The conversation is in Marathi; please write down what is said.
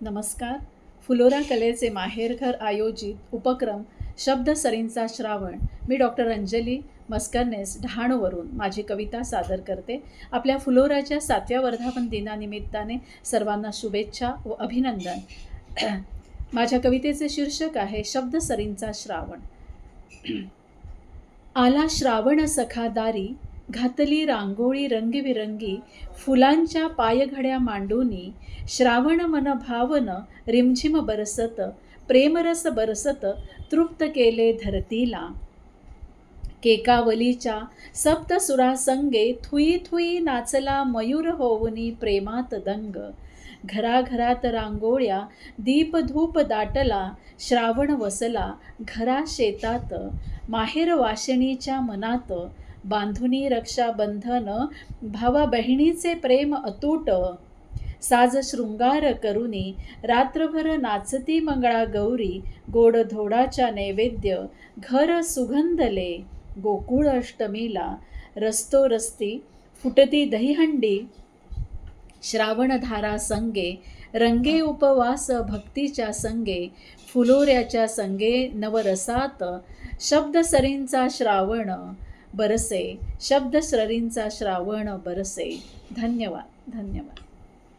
नमस्कार. फुलोरा कलेचे माहेरघर आयोजित उपक्रम शब्दसरींचा श्रावण. मी डॉक्टर अंजली मस्करनेस डहाणूवरून माझी कविता सादर करते. आपल्या फुलोराच्या सातव्या वर्धापन दिनानिमित्ताने सर्वांना शुभेच्छा व अभिनंदन. माझ्या कवितेचे शीर्षक आहे शब्दसरींचा श्रावण. आला श्रावण सखादारी घातली रांगोळी रंगीबिरंगी फुलांच्या पायघड्या मांडूनी श्रावण मन भावन रिमझिम बरसत प्रेमरस बरसत तृप्त केले धरतीला. केकावलीच्या सप्तसुरासंगे थुई थुई नाचला मयूर होऊनी प्रेमात दंग. घराघरात रांगोळ्या दीपधूप दाटला श्रावण वसला घरा शेतात माहेर वाशिणीच्या मनात बांधुनी रक्षाबंधन भावा बहिणीचे प्रेम अतूट साज शृंगार करुनी रात्रभर नाचती मंगळा गौरी गोडधोडाच्या नैवेद्य घर सुगंधले गोकुळ अष्टमीला रस्तो रस्ती फुटती दहीहंडी श्रावणधारा संगे रंगे उपवास भक्तीच्या संगे फुलोऱ्याच्या संगे नवरसात शब्द सरींचा श्रावण बरसे. शब्दश्ररींचा श्रावण बरसे. धन्यवाद धन्यवाद.